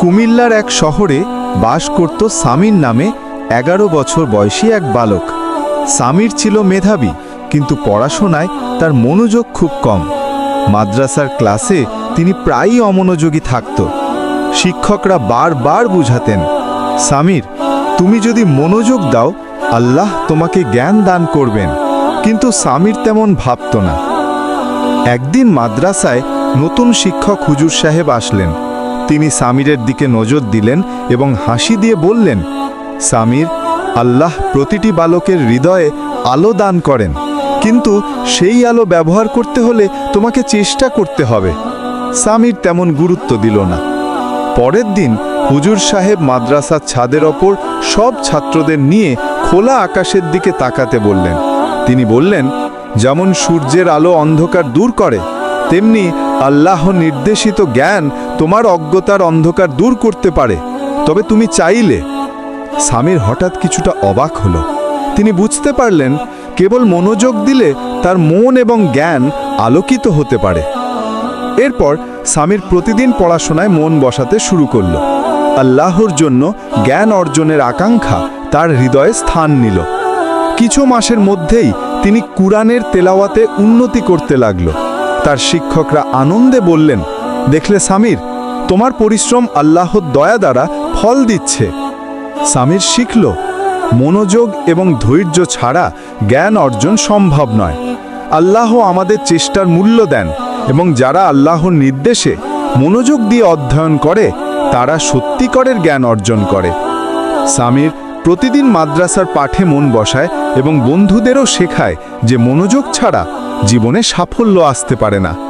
কুমিল্লার এক শহরে বাস করত সামির নামে এগারো বছর বয়সী এক বালক। সামির ছিল মেধাবী, কিন্তু পড়াশোনায় তার মনোযোগ খুব কম। মাদ্রাসার ক্লাসে তিনি প্রায়ই অমনোযোগী থাকত। শিক্ষকরা বারবার বুঝাতেন সামির তুমি যদি মনোযোগ দাও, আল্লাহ তোমাকে জ্ঞান দান করবেন। কিন্তু সামির তেমন ভাবত না। একদিন মাদ্রাসায় নতুন শিক্ষক হুজুর সাহেব আসলেন। তিনি সামিরের দিকে নজর দিলেন এবং হাসি দিয়ে বললেন, সামির, আল্লাহ প্রতিটি বালকের হৃদয়ে আলো দান করেন, কিন্তু সেই আলো ব্যবহার করতে হলে তোমাকে চেষ্টা করতে হবে। সামির তেমন গুরুত্ব দিল না। পরের দিন হুজুর সাহেব মাদ্রাসার ছাদের ওপর সব ছাত্রদের নিয়ে খোলা আকাশের দিকে তাকাতে বললেন। তিনি বললেন, যেমন সূর্যের আলো অন্ধকার দূর করে তেমনি আল্লাহ নির্দেশিত জ্ঞান তোমার অজ্ঞতার অন্ধকার দূর করতে পারে। তবে তুমি চাইলে। স্বামীর হঠাৎ কিছুটা অবাক হলো। তিনি বুঝতে পারলেন, কেবল মনোযোগ দিলে তার মন এবং জ্ঞান আলোকিত হতে পারে। এরপর স্বামীর প্রতিদিন পড়াশোনায় মন বসাতে শুরু করল। আল্লাহর জন্য জ্ঞান অর্জনের আকাঙ্ক্ষা তার হৃদয়ে স্থান নিল। কিছু মাসের মধ্যেই তিনি কুরআনের তেলাওয়াতে উন্নতি করতে লাগল। তার শিক্ষকরা আনন্দে বললেন, দেখলে সামির তোমার পরিশ্রম আল্লাহর দয়া দ্বারা ফল দিচ্ছে। সামির শিখল, মনোযোগ এবং ধৈর্য ছাড়া জ্ঞান অর্জন সম্ভব নয়। আল্লাহ আমাদের চেষ্টার মূল্য দেন এবং যারা আল্লাহর নির্দেশে মনোযোগ দিয়ে অধ্যয়ন করে, তারা সত্যিকরের জ্ঞান অর্জন করে। সামির প্রতিদিন মাদ্রাসার পাঠে মন বসায় এবং বন্ধুদেরও শেখায় যে মনোযোগ ছাড়া জীবনে সাফল্য আসতে পারে না।